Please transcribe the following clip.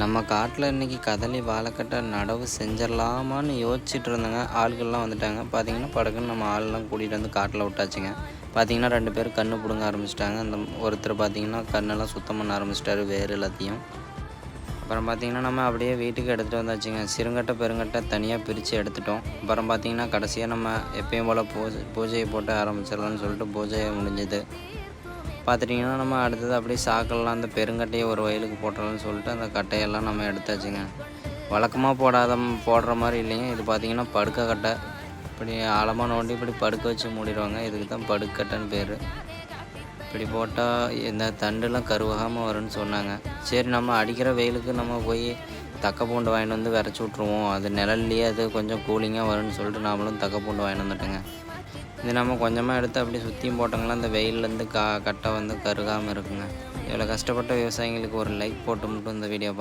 நம்ம காட்டில் இன்றைக்கி கதலி வாழைக்கட்டை நடவு செஞ்சிடலாமான்னு யோசிச்சுட்டு இருந்தேங்க. ஆள்கள்லாம் வந்துட்டாங்க. பார்த்தீங்கன்னா படக்குன்னு நம்ம ஆள்லாம் கூட்டிகிட்டு வந்து காட்டில் விட்டாச்சுங்க. பார்த்திங்கன்னா ரெண்டு பேர் கண்ணு பிடுங்க ஆரம்பிச்சிட்டாங்க. அந்த ஒருத்தர் பார்த்திங்கன்னா கண்ணெல்லாம் சுத்தம் பண்ண ஆரம்பிச்சிட்டாரு வேறு எல்லாத்தையும். அப்புறம் பார்த்திங்கன்னா நம்ம அப்படியே வீட்டுக்கு எடுத்துகிட்டு வந்தாச்சுங்க. சிறுங்கட்டை பெருங்கட்டை தனியாக பிரித்து எடுத்துட்டோம். அப்புறம் பார்த்திங்கன்னா கடைசியாக நம்ம எப்பயும் போல் பூஜை பூஜையை போட்டு ஆரம்பிச்சிடலாம்னு சொல்லிட்டு பூஜையை முடிஞ்சது. பார்த்துட்டிங்கன்னா நம்ம அடுத்தது அப்படியே சாக்கெல்லாம் அந்த பெருங்கட்டையை ஒரு வயலுக்கு போட்டுறலாம்னு சொல்லிட்டு அந்த கட்டையெல்லாம் நம்ம எடுத்தாச்சுங்க. வழக்கமாக போடாத போடுற மாதிரி இல்லைங்க. இது பார்த்திங்கன்னா படுக்க கட்டை. இப்படி ஆழமாக நோண்டி இப்படி படுக்க வச்சு மூடிடுவாங்க. இதுக்கு தான் படுக்கட்டைன்னு பேர். இப்படி போட்டால் இந்த தண்டுலாம் கருவாகாமல் வரும்னு சொன்னாங்க. சரி நம்ம அடிக்கிற வெயிலுக்கு நம்ம போய் தக்க பூண்டு வாங்கிட்டு வந்து விரைச்சி விட்ருவோம் அது நிழல்லையே அது கொஞ்சம் கூலிங்காக வரும்னு சொல்லிட்டு நாமளும் தக்க பூண்டு வாங்கிட்டு வந்துட்டோங்க. இது நம்ம கொஞ்சமாக எடுத்து அப்படியே சுற்றியும் போட்டோங்களா அந்த வெயிலேருந்து கா கட்டை வந்து கருகாமல் இருக்குங்க. இவ்வளோ கஷ்டப்பட்ட விவசாயிங்களுக்கு ஒரு லைக் போட்டு மட்டும் இந்த வீடியோ